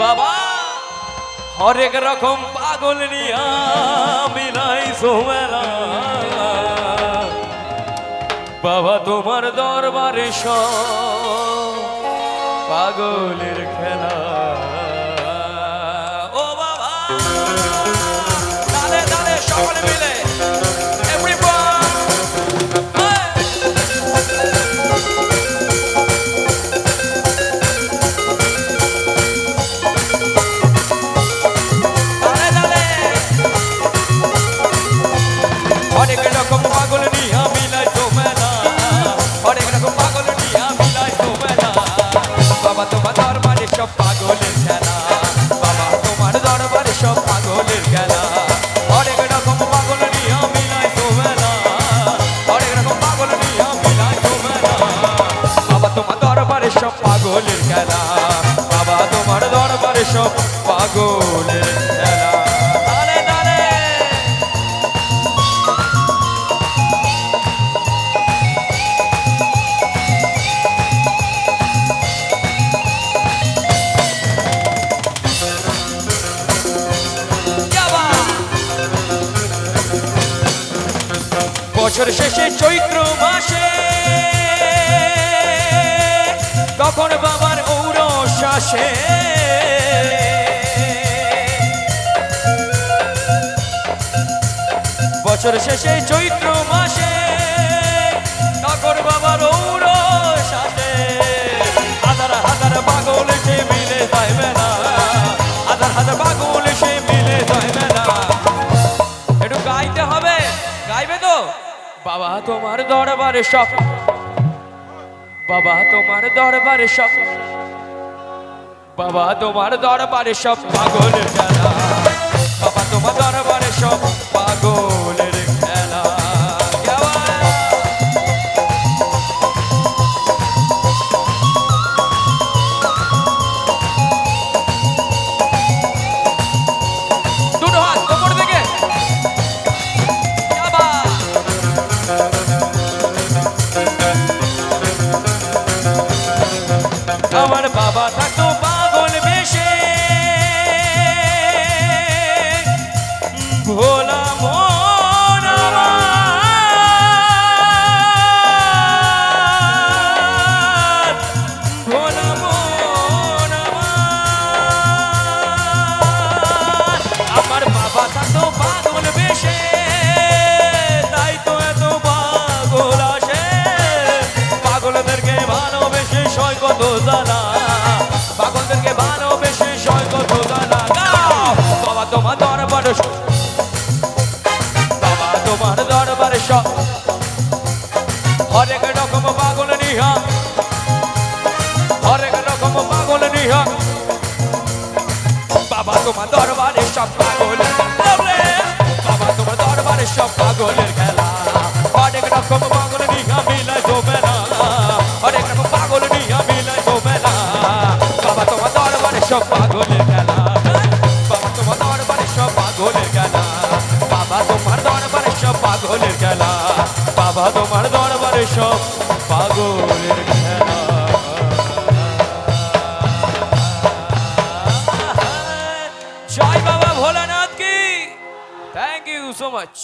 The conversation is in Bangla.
বাবা হরেক রকম পাগল নিয়া বাবা তোমার দরবারে সব পাগলের খেলা। সব পাগলের খেলা। বছর শেষে চৈত্র মাসে তখন বাবার ঔরস আসে বছর শেষে চৈত্র মাসে ঠাকুর বাবার ঔরস আসে হাজার হাজার পাগল সে মিলে যায় মেলা। হাজার হাজার পাগল সে মিলে যায় মেলা। একটু গাইতে হবে, গাইবে তো? বাবা তোমার দরবারে সব। বাবা তোমার দরবারে সব। বাবা তোমার দরবারে সব পাগলের খেলা বাবা তোমার দরবারে সব। সব হরেক রকম পাগল নিহা। হরেক রকম পাগল নিহা। বাবা তোমার দরবারে সব পাগল। বাবা তোমার দরবারে সব পাগলের পাগলের খেলা। বাবা তোমার দরবারে সব পাগলের খেলা। জয় বাবা ভোলানাথ কি। Thank you so much